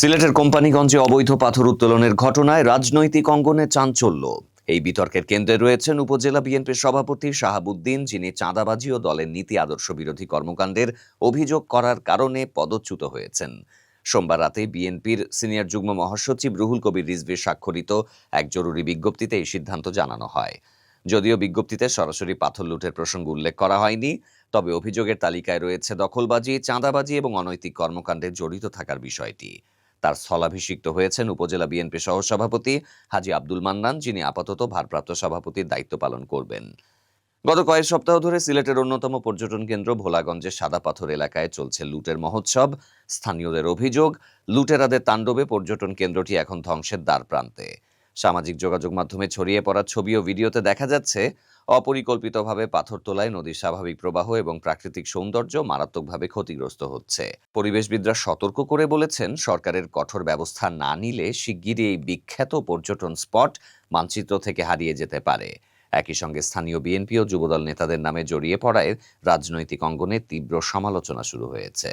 সিলেটের কোম্পানিগঞ্জে অবৈধ পাথর উত্তোলনের ঘটনায় রাজনৈতিক অঙ্গনে চাঞ্চল্য। এই বিতর্কের কেন্দ্রে রয়েছেন উপজেলা বিএনপির সভাপতি শাহাবুদ্দিন, যিনি চাঁদাবাজি ও দলের নীতি আদর্শ বিরোধী কর্মকাণ্ডের অভিযোগ করার কারণে পদচ্যুত হয়েছেন। সোমবার রাতে বিএনপির সিনিয়র যুগ্ম মহাসচিব রুহুল কবির রিজভির স্বাক্ষরিত এক জরুরি বিজ্ঞপ্তিতে এই সিদ্ধান্ত জানানো হয়। যদিও বিজ্ঞপ্তিতে সরাসরি পাথর লুটের প্রসঙ্গ উল্লেখ করা হয়নি, তবে অভিযোগের তালিকায় রয়েছে দখলবাজি, চাঁদাবাজি এবং অনৈতিক কর্মকাণ্ডে জড়িত থাকার বিষয়টি। তার স্থলাভিষিক্ত হয়েছেন উপজেলা বিএনপি সহসভাপতি হাজি আব্দুল মান্নান, যিনি আপাতত ভারপ্রাপ্ত সভাপতির দায়িত্ব পালন করবেন। গত কয়েক সপ্তাহ ধরে সিলেটের অন্যতম পর্যটন কেন্দ্র ভোলাগঞ্জের সাদা পাথর এলাকায় চলছে লুটের মহোৎসব। স্থানীয়দের অভিযোগ, লুটেরাদের তাণ্ডবে পর্যটন কেন্দ্রটি এখন ধ্বংসের দ্বার প্রান্তে। সামাজিক যোগাযোগ মাধ্যমে ছড়িয়ে পড়া ছবি ও ভিডিওতে দেখা যাচ্ছে, অপরিকল্পিতভাবে পাথর তোলায় নদীর স্বাভাবিক প্রবাহ এবং প্রাকৃতিক সৌন্দর্য মারাত্মকভাবে ক্ষতিগ্রস্ত হচ্ছে। পরিবেশবিদরা সতর্ক করে বলেছেন, সরকারের কঠোর ব্যবস্থা না নিলে শিগগিরই এই বিখ্যাত পর্যটন স্পট মানচিত্র থেকে হারিয়ে যেতে পারে। একই সঙ্গে স্থানীয় বিএনপি ও যুবদল নেতাদের নামে জড়িয়ে পড়ায় রাজনৈতিক অঙ্গনে তীব্র সমালোচনা শুরু হয়েছে।